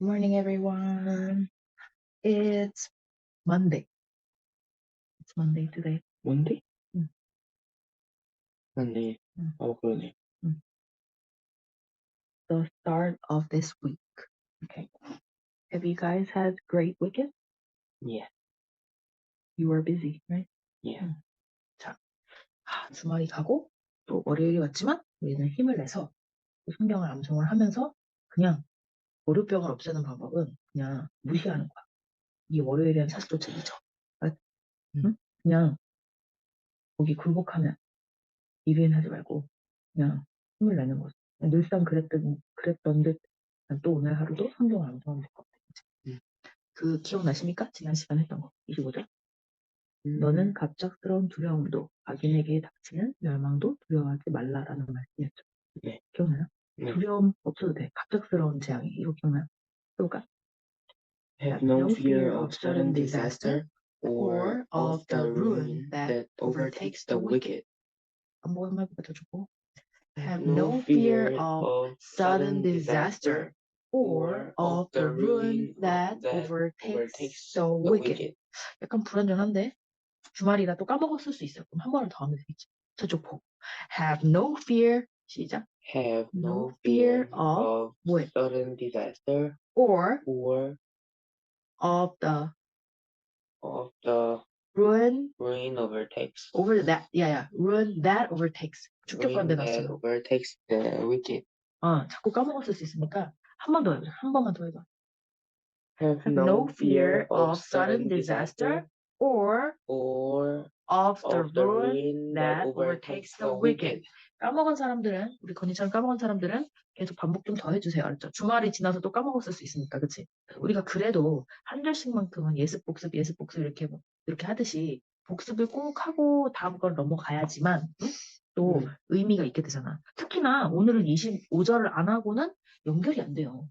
Good morning, everyone. It's Monday. It's Monday today. 뭔데? 응. 맞네. 응. 어, 그러네. The start of this week. Okay. Have you guys had great weekend? Yeah. You were busy, right? Yeah. 아, 주말이 가고 또 월요일이 왔지만 우리는 힘을 내서 또 성경을 암송을 하면서 그냥 월요병을 없애는 방법은 그냥 무시하는 거야. 이 월요일에는 사실조차 잊어. 응? 그냥 거기 굴복하면 이비인 하지 말고 그냥 힘을 내는 거지. 늘상 그랬던 그랬던 듯또 오늘 하루도 성경을 암송하면 될 것 같아. 응. 그 기억나십니까? 지난 시간 했던 거 25절. 음, 너는 갑작스러운 두려움도 악인에게 닥치는 멸망도 두려워하지 말라라는 말씀이었죠. 네. 기억나요? 네. 두려움 없어도 돼. 갑작스러운 재앙이 이거 기억나요? 해볼까? Have no fear of sudden disaster or of the ruin that overtakes the wicked. 한번 한번 좋고. Have no fear of sudden disaster or of the ruin that overtakes the wicked. 약간 불안전한데 주말이라 또 까먹었을 수 있어요. 그럼 한 번을 더 하면 되겠지. 저쪽 보고. Have no fear 시작. Have No no fear fear of of 뭐해? sudden disaster Or or of the of the ruin ruin overtakes. over that. 야야. ruin that overtakes. ruin 축격관대 that 났어요. overtakes the wicked. 어, 자꾸 까먹었을 수 있으니까 한 번 더 해보자. 한 번만 더 해봐. Have Have no fear of sudden disaster or or of the of the ruin ruin that that overtakes overtakes the the wicked. 까먹은 사람들은 우리 건이처럼 까먹은 사람들은 계속 반복 좀 더 해주세요. 알았죠? 주말이 지나서 또 까먹었을 수 있으니까, 그치? 우리가 그래도 한 절씩만큼은 예습 복습, 예습 복습 이렇게 뭐- 이렇게 하듯이 복습을 꼭 하고 다음 걸 넘어가야지만 응? 또 음. 의미가 있게 되잖아. 특히나 오늘은 25절을 안 하고는 연결이 안 돼요.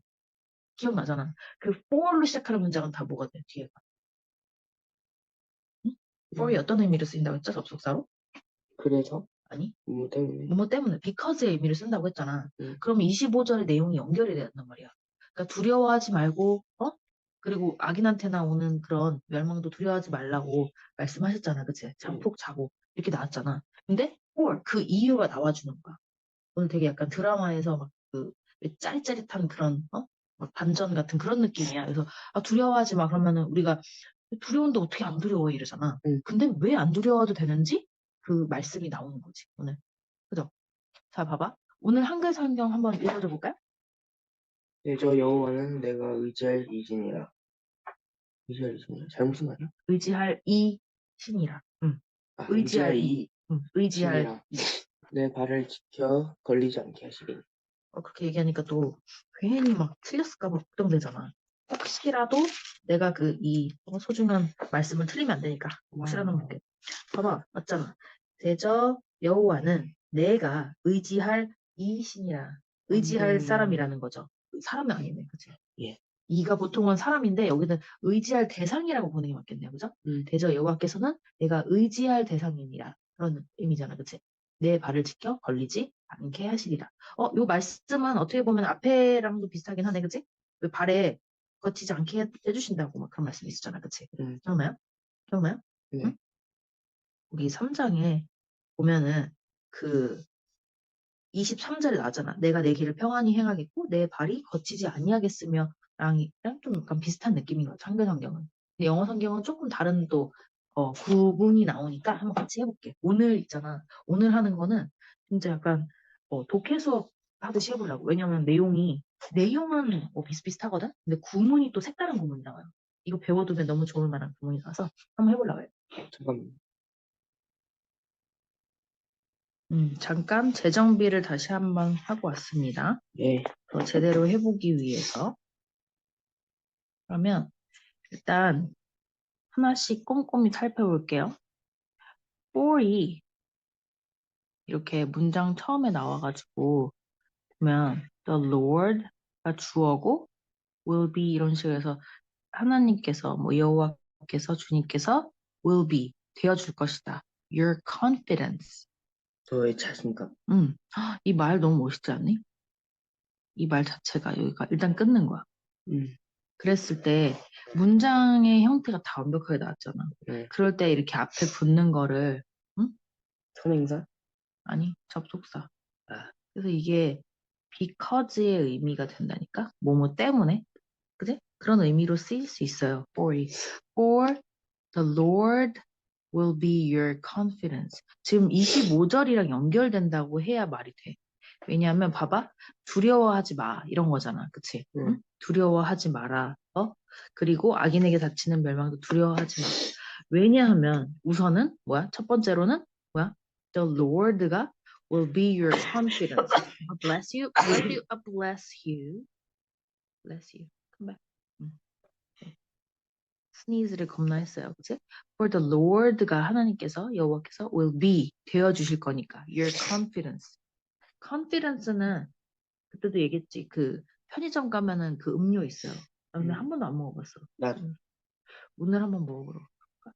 기억나잖아. 그 for로 시작하는 문장은 다 뭐가 돼? 뒤에가. for이 어떤 의미로 쓰인다고 했죠? 접속사로? 그래서 아니, 뭐 때문에 뭐뭐 때문에 because의 의미를 쓴다고 했잖아. 음. 그럼 25절의 내용이 연결이 된단 말이야. 그러니까 두려워하지 말고, 어? 그리고 악인한테나 오는 그런 멸망도 두려워하지 말라고 말씀하셨잖아. 그치? 잠폭 자고. 이렇게 나왔잖아. 근데, or, 그 이유가 나와주는 거야. 오늘 되게 약간 드라마에서 막 그, 왜 짜릿짜릿한 그런, 어? 막 반전 같은 그런 느낌이야. 그래서, 아, 두려워하지 마. 그러면은 우리가 두려운데 어떻게 안 두려워? 이러잖아. 음. 근데 왜 안 두려워도 되는지 그 말씀이 나오는 거지, 오늘. 그죠? 자, 봐봐. 오늘 한글 성경 한번 읽어줘 볼까요? 네, 저 여호와는 내가 의지할 이신이라. 의지할 이신이라. 잘못 쓴거 아니야? 의지할 이 신이라. 응, 아, 의지할 이. 응, 의지할. 이. 내 발을 지켜 걸리지 않게 하시리니. 어, 그렇게 얘기하니까 또 괜히 막 틀렸을까봐 걱정되잖아. 혹시라도 내가 그 이 소중한 말씀을 틀리면 안 되니까 혹시라도 볼게. 봐봐, 맞잖아. 대저 여호와는 내가 의지할 이 신이라. 의지할 음. 사람이라는 거죠. 사람이 아니네, 그치? 예. 이가 보통은 사람인데 여기는 의지할 대상이라고 보는 게 맞겠네요, 그죠? 음. 대저 여호와께서는 내가 의지할 대상이니라 그런 의미잖아, 그치? 내 발을 지켜 걸리지 않게 하시리라. 어, 요 말씀은 어떻게 보면 앞에랑도 비슷하긴 하네, 그치? 왜 발에 거치지 않게 해- 해주신다고 막 그런 말씀이 있었잖아, 그치? 음. 기억나요? 기억나요? 네. 응? 거기 3장에 보면은 그 23절에 나잖아. 내가 내 길을 평안히 행하겠고 내 발이 거치지 아니하겠으며 랑이랑 좀 약간 비슷한 느낌인 것 같아. 한글 성경은. 근데 영어 성경은 조금 다른 또 어, 구분이 나오니까 한번 같이 해볼게. 오늘 있잖아. 오늘 하는 거는 진짜 약간 어, 독해 수업 하듯이 해보려고. 왜냐면 내용이 내용은 뭐 비슷비슷하거든. 근데 구문이 또 색다른 구문이 나와요. 이거 배워두면 너무 좋을 만한 구문이 나와서 한번 해보려고 해요. 잠깐 음, 잠깐 재정비를 다시 한번 하고 왔습니다. 예. 더 제대로 해보기 위해서. 그러면 일단 하나씩 꼼꼼히 살펴볼게요. for이 이렇게 문장 처음에 나와가지고 보면 the Lord가 주어고 will be 이런 식으로 해서 하나님께서 뭐 여호와께서 주님께서 will be 되어줄 것이다. Your confidence. 저의 자신감. 음, 이 말 너무 멋있지 않니? 이 말 자체가 여기가 일단 끊는 거야. 음. 그랬을 때 문장의 형태가 다 완벽하게 나왔잖아. 네. 그럴 때 이렇게 앞에 붙는 거를 선행사? 아니 접속사. 아. 그래서 이게 because의 의미가 된다니까. 뭐뭐 때문에. 그지? 그런 의미로 쓰일 수 있어요. for, for the Lord will be your confidence. 지금 25절이랑 연결된다고 해야 말이 돼. 왜냐하면 봐봐. 두려워하지 마. 이런 거잖아. 그치? 응. 응? 두려워하지 마라. 어? 그리고 악인에게 닥치는 멸망도 두려워하지 마. 왜냐하면 우선은 뭐야? 첫 번째로는 뭐야? The Lord가 will be your confidence. Bless you. Bless you. Bless you. Bless you. Come back. 음. 네. Sneeze를 겁나 했어요. 그치? For the Lord가 하나님께서 여호와께서 will be 되어 주실 거니까. Your confidence. confidence는 그때도 얘기했지. 그 편의점 가면은 그 음료 있어요. 나 근데 음. 한 번도 안 먹어봤어. 나도. 오늘 한번 먹어보러.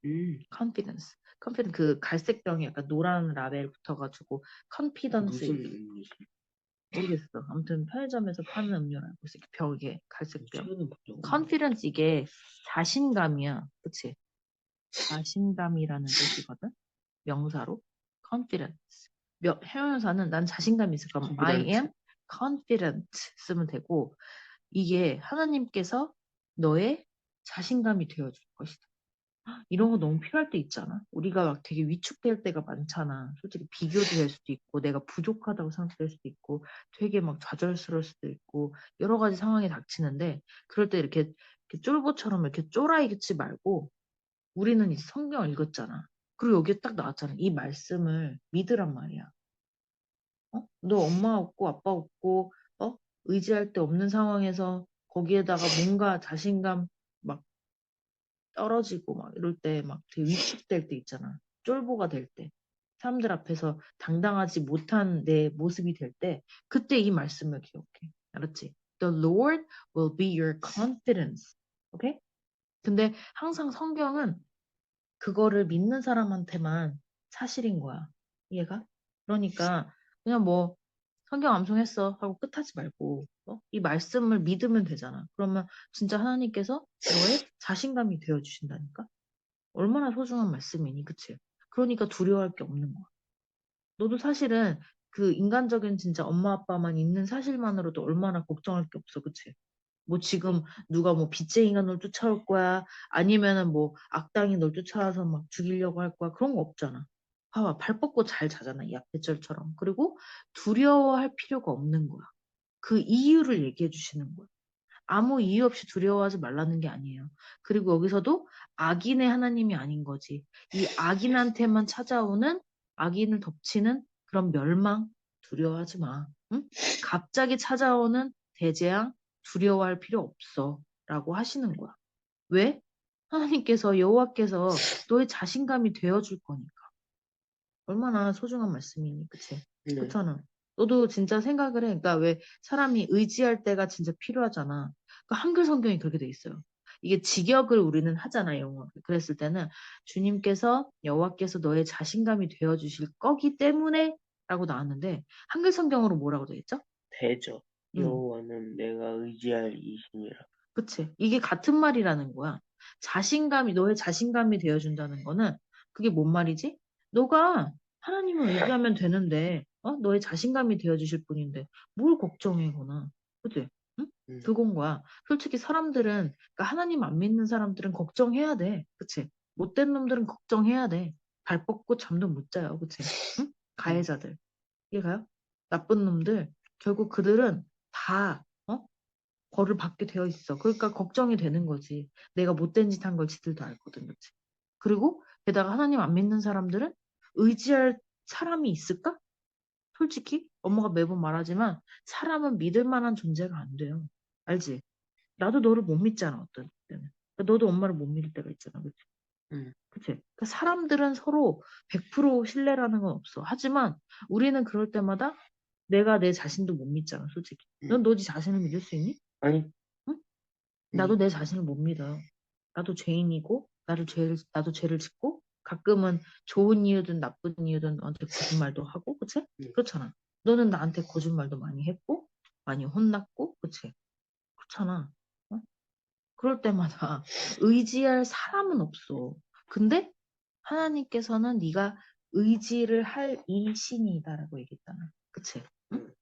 음. confidence. confidence 그 갈색 병에 약간 노란 라벨 붙어가지고 confidence 무슨 의미지? 모르겠어. 아무튼 편의점에서 파는 음료라고 있어. 이렇게 벽에 갈색 적. confidence 이게 자신감이야. 그치? 자신감이라는 뜻이거든. 명사로. confidence. 명- 형용사는 난 자신감이 있을 거면 I am confident 쓰면 되고 이게 하나님께서 너의 자신감이 되어줄 것이다. 헉, 이런 거 너무 필요할 때 있잖아. 우리가 막 되게 위축될 때가 많잖아. 솔직히 비교도 될 수도 있고, 내가 부족하다고 생각될 수도 있고, 되게 막 좌절스러울 수도 있고, 여러 가지 상황이 닥치는데, 그럴 때 이렇게, 이렇게 쫄보처럼 이렇게 쫄아있지 말고, 우리는 이 성경을 읽었잖아. 그리고 여기에 딱 나왔잖아. 이 말씀을 믿으란 말이야. 어? 너 엄마 없고 아빠 없고, 어? 의지할 데 없는 상황에서 거기에다가 뭔가 자신감 막 떨어지고 막 이럴 때 막 되게 위축될 때 있잖아. 쫄보가 될 때. 사람들 앞에서 당당하지 못한 내 모습이 될 때, 그때 이 말씀을 기억해. 알았지? The Lord will be your confidence. 오케이? 근데 항상 성경은 그거를 믿는 사람한테만 사실인 거야. 이해가? 그러니까 그냥 뭐 성경 암송했어 하고 끝하지 말고 어? 이 말씀을 믿으면 되잖아. 그러면 진짜 하나님께서 너의 자신감이 되어 주신다니까. 얼마나 소중한 말씀이니, 그치? 그러니까 두려워할 게 없는 거야. 너도 사실은 그 인간적인 진짜 엄마 아빠만 있는 사실만으로도 얼마나 걱정할 게 없어, 그치? 뭐 지금 누가 뭐 빚쟁이가 널 쫓아올 거야, 아니면은 뭐 악당이 널 쫓아와서 막 죽이려고 할 거야, 그런 거 없잖아. 봐봐, 발 뻗고 잘 자잖아, 이 약대절처럼. 그리고 두려워할 필요가 없는 거야. 그 이유를 얘기해 주시는 거야. 아무 이유 없이 두려워하지 말라는 게 아니에요. 그리고 여기서도 악인의 하나님이 아닌 거지. 이 악인한테만 찾아오는 악인을 덮치는 그런 멸망 두려워하지 마. 응? 갑자기 찾아오는 대재앙 두려워할 필요 없어. 라고 하시는 거야. 왜? 하나님께서 여호와께서 너의 자신감이 되어줄 거니까. 얼마나 소중한 말씀이니, 그치? 네. 그렇잖아. 너도 진짜 생각을 해. 그러니까 왜 사람이 의지할 때가 진짜 필요하잖아. 그 한글 성경이 그렇게 돼 있어요. 이게 직역을 우리는 하잖아, 영어. 그랬을 때는 주님께서 여호와께서 너의 자신감이 되어 주실 거기 때문에라고 나왔는데 한글 성경으로 뭐라고 돼 있죠? 대저. 음. 여호와는 내가 의지할 이신이라. 그치? 이게 같은 말이라는 거야. 자신감이, 너의 자신감이 되어준다는 거는 그게 뭔 말이지? 너가 하나님을 의지하면 되는데, 어? 너의 자신감이 되어주실 분인데, 뭘 걱정해, 거나. 그치? 응? 음. 그건 거야. 솔직히 사람들은, 그러니까 하나님 안 믿는 사람들은 걱정해야 돼. 그치? 못된 놈들은 걱정해야 돼. 발 뻗고 잠도 못 자요. 그치? 응? 가해자들. 이해가요? 나쁜 놈들. 결국 그들은 다, 어? 벌을 받게 되어 있어. 그러니까 걱정이 되는 거지. 내가 못된 짓 한 걸 지들도 알거든, 그치? 그리고 게다가 하나님 안 믿는 사람들은 의지할 사람이 있을까? 솔직히 엄마가 매번 말하지만 사람은 믿을 만한 존재가 안 돼요. 알지? 나도 너를 못 믿잖아, 어떤 때는. 그러니까 너도 엄마를 못 믿을 때가 있잖아, 그치? 음. 그치? 그러니까 사람들은 서로 100% 신뢰라는 건 없어. 하지만 우리는 그럴 때마다 내가 내 자신도 못 믿잖아, 솔직히. 넌너네 자신을 믿을 수 있니? 아니. 응? 음. 나도 내 자신을 못 믿어요. 나도 죄인이고, 나를 죄를, 나도 죄를 짓고, 가끔은 좋은 이유든 나쁜 이유든 너한테 거짓말도 하고, 그치? 음. 그렇잖아. 너는 나한테 거짓말도 많이 했고, 많이 혼났고, 그치? 그렇잖아. 어? 그럴 때마다 의지할 사람은 없어. 근데 하나님께서는 네가 의지를 할 이신이다라고 얘기했잖아. 그치? 응?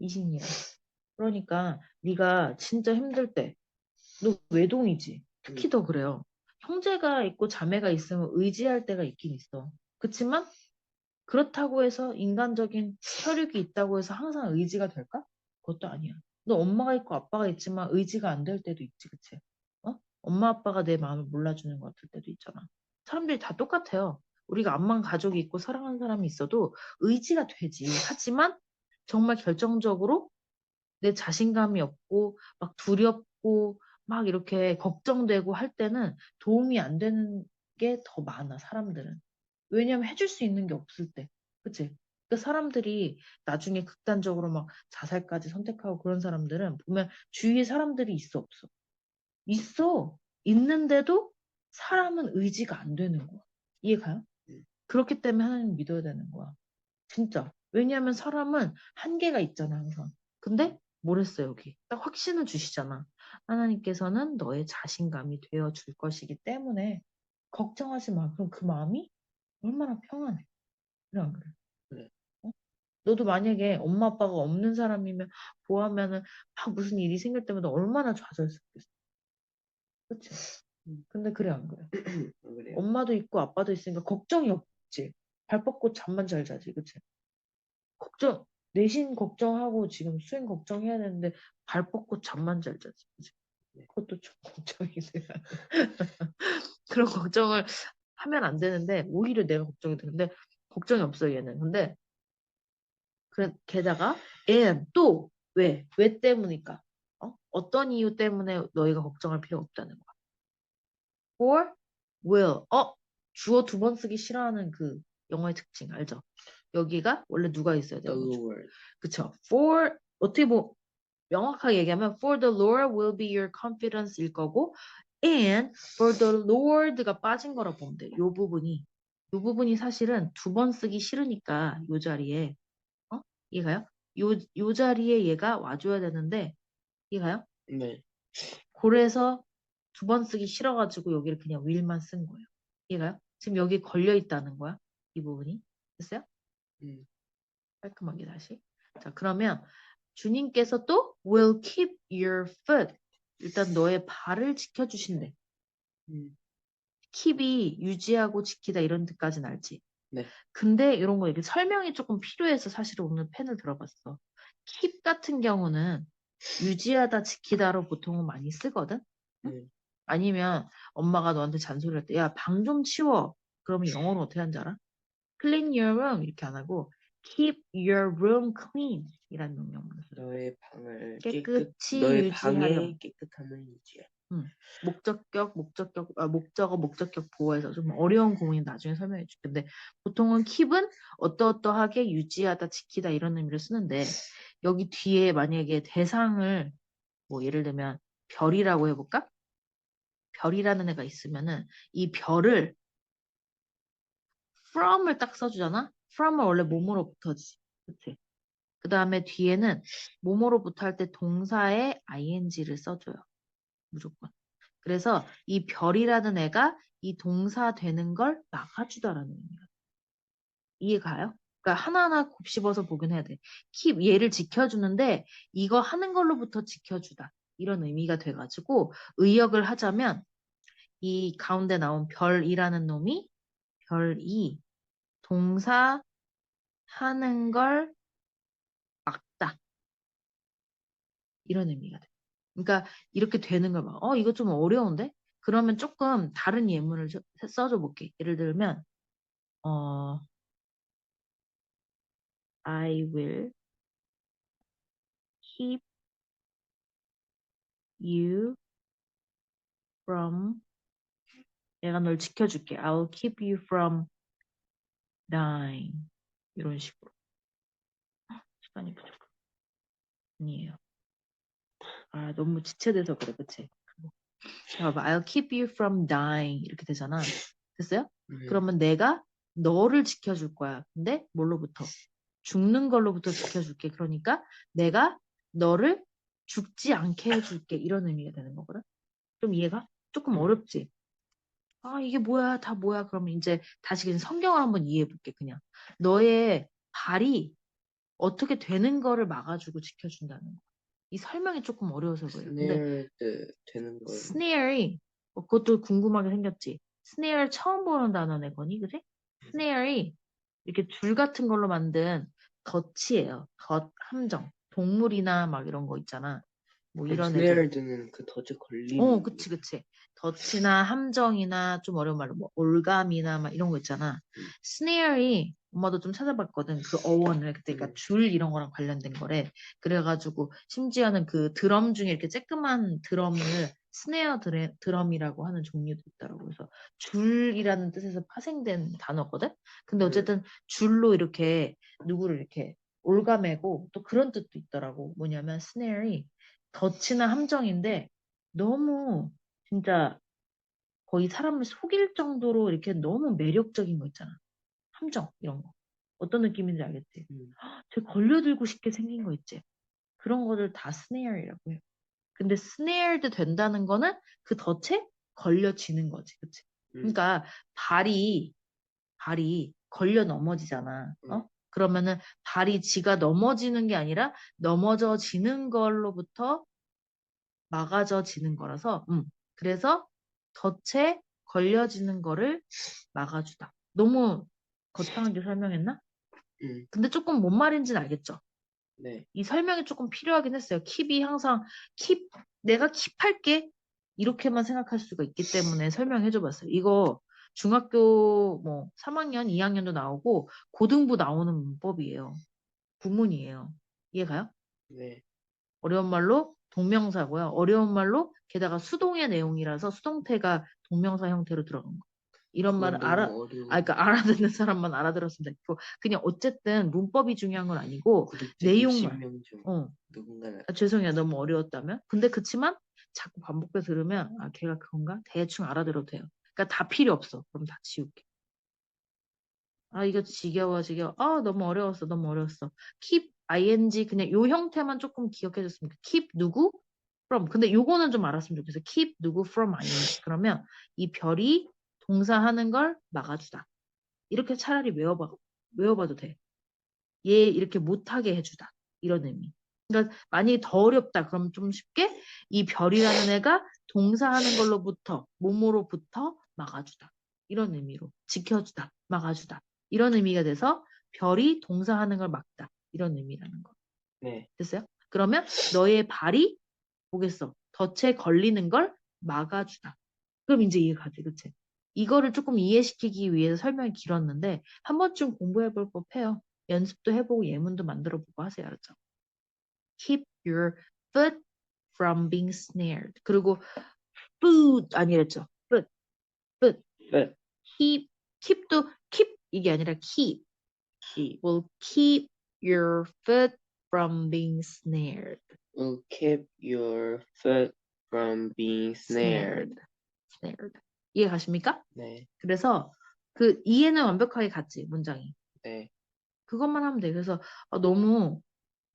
이신이야. 그러니까 네가 진짜 힘들 때 너 외동이지. 특히 더 그래요. 형제가 있고 자매가 있으면 의지할 때가 있긴 있어. 그치만 그렇다고 해서 인간적인 혈육이 있다고 해서 항상 의지가 될까? 그것도 아니야. 너 엄마가 있고 아빠가 있지만 의지가 안 될 때도 있지, 그치? 어? 엄마 아빠가 내 마음을 몰라주는 것 같을 때도 있잖아. 사람들이 다 똑같아요. 우리가 암만 가족이 있고 사랑하는 사람이 있어도 의지가 되지. 하지만 정말 결정적으로 내 자신감이 없고 막 두렵고 막 이렇게 걱정되고 할 때는 도움이 안 되는 게 더 많아, 사람들은. 왜냐면 해줄 수 있는 게 없을 때. 그치? 그러니까 사람들이 나중에 극단적으로 막 자살까지 선택하고 그런 사람들은 보면 주위에 사람들이 있어, 없어? 있어. 있는데도 사람은 의지가 안 되는 거야. 이해가요? 음. 그렇기 때문에 하나님 믿어야 되는 거야. 진짜. 왜냐하면 사람은 한계가 있잖아, 항상. 근데 뭘 했어, 여기? 딱 확신을 주시잖아. 하나님께서는 너의 자신감이 되어 줄 것이기 때문에 걱정하지 마. 그럼 그 마음이 얼마나 평안해. 그래, 안 그래? 그래. 어? 너도 만약에 엄마 아빠가 없는 사람이면 보하면은 막 무슨 일이 생길 때마다 얼마나 좌절스럽겠어. 그치? 음. 근데 그래, 안 그래? 엄마도 있고 아빠도 있으니까 걱정이 없지. 발 뻗고 잠만 잘 자지, 그치? 걱정, 내신 걱정하고 지금 수행 걱정해야 되는데 발 뻗고 잠만 잘 자지? 네. 그것도 좀 걱정이 돼. 그런 걱정을 하면 안 되는데 오히려 내가 걱정이 되는데 걱정이 없어 얘는. 근데 그래 게다가 and 또 왜? 왜 때문일까? 어? 어떤 이유 때문에 너희가 걱정할 필요 없다는 거야. for will. 어? 주어 두 번 쓰기 싫어하는 그 영어의 특징 알죠? 여기가 원래 누가 있어야 The 돼요? Lord. 그쵸? For 어떻게 뭐 명확하게 얘기하면 for the Lord will be your confidence일 거고 and for the Lord가 빠진 거라 보면 돼. 요 부분이 요 부분이 사실은 두 번 쓰기 싫으니까 요 자리에 어? 이해가요? 요, 요 자리에 얘가 와줘야 되는데 이해가요? 네. 그래서 두 번 쓰기 싫어가지고 여기를 그냥 will만 쓴 거예요. 이해가요? 지금 여기 걸려 있다는 거야. 이 부분이. 됐어요? 음. 깔끔하게 다시. 자, 그러면 주님께서 또 will keep your foot. 일단 너의 발을 지켜주신대. 음. keep이 유지하고 지키다 이런 뜻까지는 알지. 네. 근데 이런 거 이렇게 설명이 조금 필요해서 사실 오늘 펜을 들어봤어. keep 같은 경우는 유지하다 지키다로 보통은 많이 쓰거든. 응? 음. 아니면 엄마가 너한테 잔소리할 때, 야, 방 좀 치워. 그러면 영어로 어떻게 하는지 알아? Clean your room 이렇게 안 하고 keep your room clean 이라는 명령문을 써요. 너의 방을 깨끗이 깨끗, 너의 유지하렴. 방의 깨끗함을 유지해. 목적격, 목적격, 아, 목적어, 목적격 보호해서 좀 어려운 구문이 나중에 설명해 줄게. 근데 보통은 keep은 어떠어떠하게 유지하다, 지키다 이런 의미로 쓰는데 여기 뒤에 만약에 대상을 뭐 예를 들면 별이라고 해볼까? 별이라는 애가 있으면은 이 별을 from을 딱 써주잖아? from은 원래 몸으로부터지. 그치? 그 다음에 뒤에는 몸으로부터 할 때 동사에 ing를 써줘요. 무조건. 그래서 이 별이라는 애가 이 동사 되는 걸 막아주다라는 의미야. 이해가요? 그러니까 하나하나 곱씹어서 보긴 해야 돼. keep 얘를 지켜주는데 이거 하는 걸로부터 지켜주다. 이런 의미가 돼가지고 의역을 하자면 이 가운데 나온 별이라는 놈이 별이 동사 하는 걸 막다. 이런 의미가 돼. 그러니까 이렇게 되는 걸 막, 어, 이거 좀 어려운데? 그러면 조금 다른 예문을 저- 써줘 볼게. 예를 들면, 어, I will keep you from, 내가 널 지켜줄게. I'll keep you from dying. 이런 식으로. 헉, 시간이 부족해. 아니에요. 아, 너무 지체돼서 그래, 그치? 자, 봐봐. I'll keep you from dying. 이렇게 되잖아. 됐어요? 음. 그러면 내가 너를 지켜줄 거야. 근데 뭘로부터? 죽는 걸로부터 지켜줄게. 그러니까 내가 너를 죽지 않게 해줄게. 이런 의미가 되는 거거든. 좀 이해가? 조금 음. 어렵지? 아, 이게 뭐야, 다 뭐야. 그러면 이제 다시 그냥 성경을 한번 이해해 볼게, 그냥. 너의 발이 어떻게 되는 거를 막아주고 지켜준다는 거. 이 설명이 조금 어려워서 그래요. 근데 snared 되는 걸. snare이 어, 그것도 궁금하게 생겼지. snare 처음 보는 단어네 거니, 그지? snare이 이렇게 줄 같은 걸로 만든 덫이에요. 덫, 함정. 동물이나 막 이런 거 있잖아. 뭐 이런 애들. snared는 그 덫에 걸리는. 어, 그치, 그치. 덫이나 함정이나 좀 어려운 말로 뭐 올감이나 막 이런 거 있잖아. 음. snare이 엄마도 좀 찾아봤거든. 그 어원을 그때 그러니까 음. 줄 이런 거랑 관련된 거래. 그래가지고 심지어는 그 드럼 중에 이렇게 쬐끄만 드럼을 스네어 드레, 드럼이라고 하는 종류도 있더라고. 그래서 줄이라는 뜻에서 파생된 단어거든. 근데 음. 어쨌든 줄로 이렇게 누구를 이렇게 올가매고 또 그런 뜻도 있더라고. 뭐냐면 snare이 덫이나 함정인데 너무 진짜 거의 사람을 속일 정도로 이렇게 너무 매력적인 거 있잖아. 함정 이런 거. 어떤 느낌인지 알겠지? 음. 저 걸려들고 싶게 생긴 거 있지? 그런 거를 다 snare이라고 해요. 근데 snared 된다는 거는 그 덫에 걸려지는 거지. 그치? 음. 그러니까 발이 발이 걸려 넘어지잖아. 어? 음. 그러면은 발이 지가 넘어지는 게 아니라 넘어져지는 걸로부터 막아져지는 거라서 음. 그래서 덫에 걸려지는 거를 막아주다. 너무 거창하게 설명했나? 음. 근데 조금 뭔 말인지는 알겠죠? 네. 이 설명이 조금 필요하긴 했어요. 킵이 항상 킵 내가 킵할게 이렇게만 생각할 수가 있기 때문에 설명해줘 봤어요. 이거 중학교 뭐 3학년, 2학년도 나오고 고등부 나오는 문법이에요. 구문이에요. 이해가요? 네. 어려운 말로 동명사고요. 어려운 말로 게다가 수동의 내용이라서 수동태가 동명사 형태로 들어간 거. 이런 그건 알아. 아, 그러니까 알아듣는 사람만 알아들었으면 됐고 그냥 어쨌든 문법이 중요한 건 아니고 내용만. 60명 중 어, 누군가는 아, 죄송해요. 너무 어려웠다면. 근데 그치만 자꾸 반복해서 들으면 아 걔가 그건가? 대충 알아들어도 돼요. 그러니까 다 필요 없어. 그럼 다 지울게. 아 이거 지겨워 지겨워. 아 너무 어려웠어. 너무 어려웠어. keep ing 그냥 요 형태만 조금 기억해 줬으면 좋겠어. keep 누구? from. 근데 요거는 좀 알았으면 좋겠어. keep 누구 from ing. 그러면 이 별이 동사하는 걸 막아주다. 이렇게 차라리 외워봐, 외워봐도 돼. 얘 이렇게 못하게 해주다. 이런 의미. 그러니까 만약에 더 어렵다. 그럼 좀 쉽게 이 별이라는 애가 동사하는 걸로부터 몸으로부터 막아주다. 이런 의미로 지켜주다, 막아주다. 이런 의미가 돼서 별이 동사하는 걸 막다. 이런 의미라는 거. 네. 됐어요? 그러면 너의 발이 뭐겠어? 덫에 걸리는 걸 막아주다. 그럼 이제 이해가지, 그치? 이거를 조금 이해시키기 위해서 설명이 길었는데 한 번쯤 공부해 볼 법해요. 연습도 해보고 예문도 만들어 보고 하세요, 알았죠? Keep your foot from being snared. 그리고 foot 아니랬죠? Foot. But keep, keep도 keep 이게 아니라 keep. he will keep your foot from being snared. will keep your foot from being snared. snared. 이해 가십니까? 네. 그래서 그 이해는 완벽하게 갔지 문장이. 네. 그것만 하면 돼. 그래서 아, 너무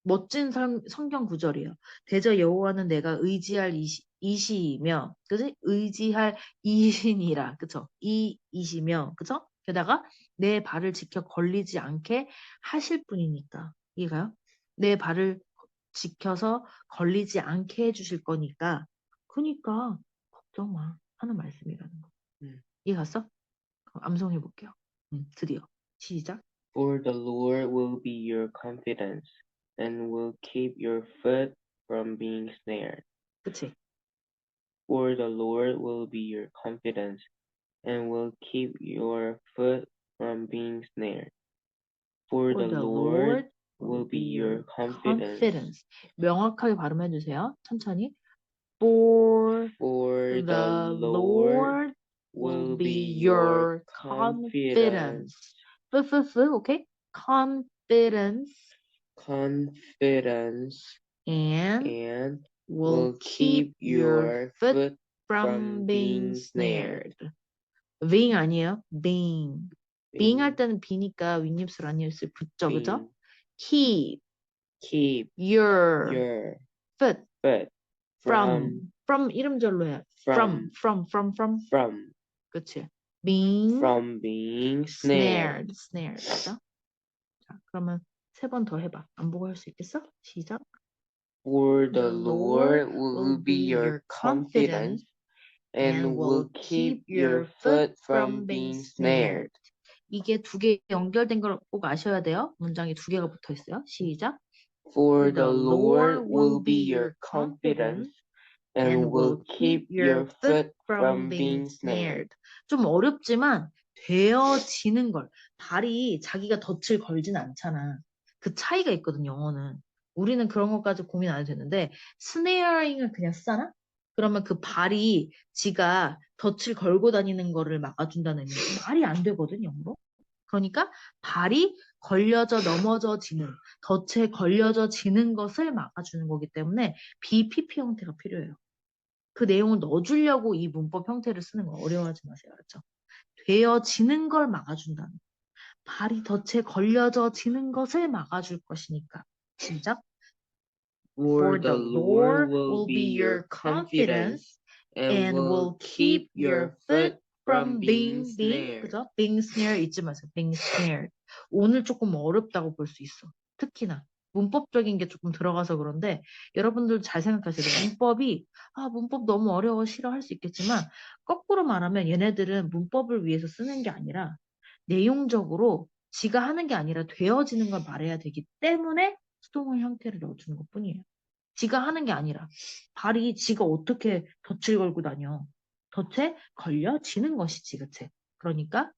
멋진 성, 성경 구절이에요. 대저 여호와는 내가 의지할 이시, 이시이며, 그지? 의지할 이신이라, 그쵸? 이 이시며, 그쵸? 게다가 내 발을 지켜 걸리지 않게 하실 분이니까. 이해가요? 내 발을 지켜서 걸리지 않게 해주실 거니까. 그니까 걱정 마 하는 말씀이라는 거. 음. 이해 갔어? 암송해 볼게요. 음, 드디어 시작. For the Lord will be your confidence and will keep your foot from being snared. 그치? For the Lord will be your confidence and will keep your foot from being snared. For the Lord will be your confidence. confidence. 명확하게 발음해 주세요. 천천히. For For the Lord will be your confidence. F, okay? Confidence confidence and and will keep your foot from being snared. being 아니에요. being. being 할 때는 be니까 윗입술 아니었을 붙죠, 그죠? keep keep your your foot foot from from 이름절로 해. from, from, from, from. from, 그치? being from being snared. snared, snared. 그죠? 자, 그러면 세 번 더 해봐. 안 보고 할 수 있겠어? 시작. For the Lord will be your confidence and will keep your foot from being snared. 이게 두 개 연결된 걸 꼭 아셔야 돼요. 문장이 두 개가 붙어 있어요. 시작. For the Lord will be your confidence and will keep your foot from being snared. 좀 어렵지만 되어지는 걸 발이 자기가 덫을 걸진 않잖아. 그 차이가 있거든 영어는. 우리는 그런 것까지 고민 안 해도 되는데 스네어링을 그냥 쓰잖아? 그러면 그 발이 지가 덫을 걸고 다니는 거를 막아준다는 의미. 말이 안 되거든 영어로. 그러니까 발이 걸려져 넘어져 지는 덫에 걸려져 지는 것을 막아주는 거기 때문에 BPP 형태가 필요해요. 그 내용을 넣어주려고 이 문법 형태를 쓰는 거 어려워하지 마세요. 알았죠? 되어지는 걸 막아준다는 거. 발이 덫에 걸려져 지는 것을 막아줄 것이니까. 시작. For the Lord will be your confidence and will keep your foot from being snared. 그죠? being snare 잊지 마세요. being snared. 오늘 조금 어렵다고 볼 수 있어. 특히나 문법적인 게 조금 들어가서 그런데 여러분들 잘 생각하세요. 문법이 아 문법 너무 어려워 싫어할 수 있겠지만 거꾸로 말하면 얘네들은 문법을 위해서 쓰는 게 아니라 내용적으로 지가 하는 게 아니라 되어지는 걸 말해야 되기 때문에 수동의 형태를 넣어주는 것 뿐이에요. 지가 하는 게 아니라 발이 지가 어떻게 덫을 걸고 다녀. 덫에 걸려지는 것이지, 그치? 그러니까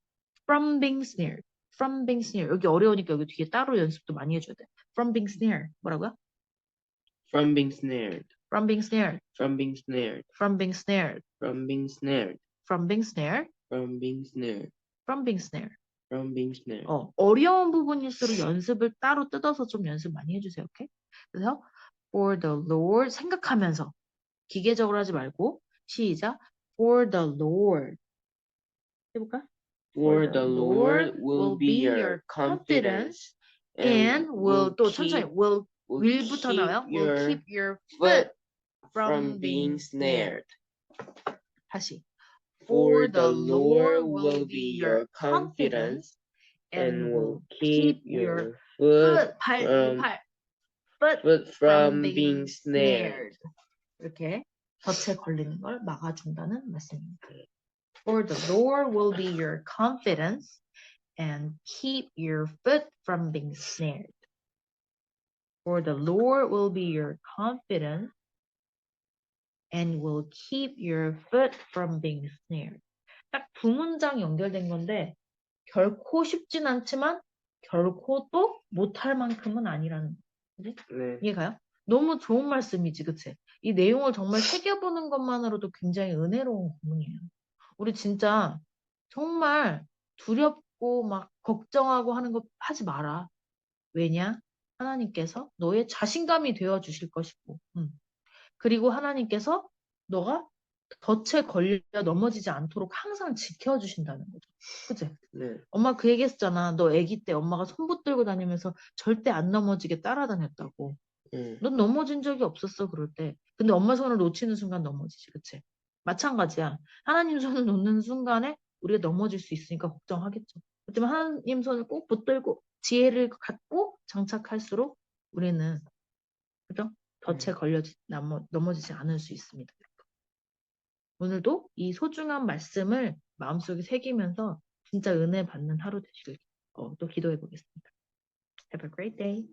from being snared, from being snared. 여기 어려우니까 여기 뒤에 따로 연습도 많이 해줘야 돼. from being snared. 뭐라고요? From being snared. from being snared, From being snared. from being snared, From being snared. from being snared, From being snared. from being snared. From being snared. 어, 어려운 부분일수록 연습을 따로 뜯어서 좀 연습 많이 해주세요. 오케이? 그래서 for the Lord 생각하면서 기계적으로 하지 말고 시작 for the Lord 해볼까? For the Lord will be your confidence and will 또 천천히 will will will부터 나와요. will keep your foot foot from being snared. 다시 For the Lord will be your confidence and will keep your foot foot 발, from- 발 foot foot from being snared. 이렇게 덫에 걸리는 걸 막아준다는 말씀입니다. For the Lord will be your confidence and keep your foot from being snared. For the Lord will be your confidence and will keep your foot from being snared. 딱 두 문장 연결된 건데 결코 쉽진 않지만 결코 또 못할 만큼은 아니라는 네. 이해가요? 너무 좋은 말씀이지, 그치? 이 내용을 정말 새겨보는 것만으로도 굉장히 은혜로운 구문이에요. 우리 진짜 정말 두렵고 막 걱정하고 하는 거 하지 마라. 왜냐? 하나님께서 너의 자신감이 되어 주실 것이고, 음. 그리고 하나님께서 너가 덫에 걸려 넘어지지 않도록 항상 지켜주신다는 거죠. 그치? 네. 엄마 그 얘기 했잖아. 너 아기 때 엄마가 손 붙들고 다니면서 절대 안 넘어지게 따라다녔다고. 네. 넌 넘어진 적이 없었어, 그럴 때. 근데 엄마 손을 놓치는 순간 넘어지지, 그치? 마찬가지야. 하나님 손을 놓는 순간에 우리가 넘어질 수 있으니까 걱정하겠죠. 그렇지만 하나님 손을 꼭 붙들고 지혜를 갖고 장착할수록 우리는, 그죠? 덫에 걸려지, 넘어, 넘어지지 않을 수 있습니다. 오늘도 이 소중한 말씀을 마음속에 새기면서 진짜 은혜 받는 하루 되시길 어, 또 기도해 보겠습니다. Have a great day.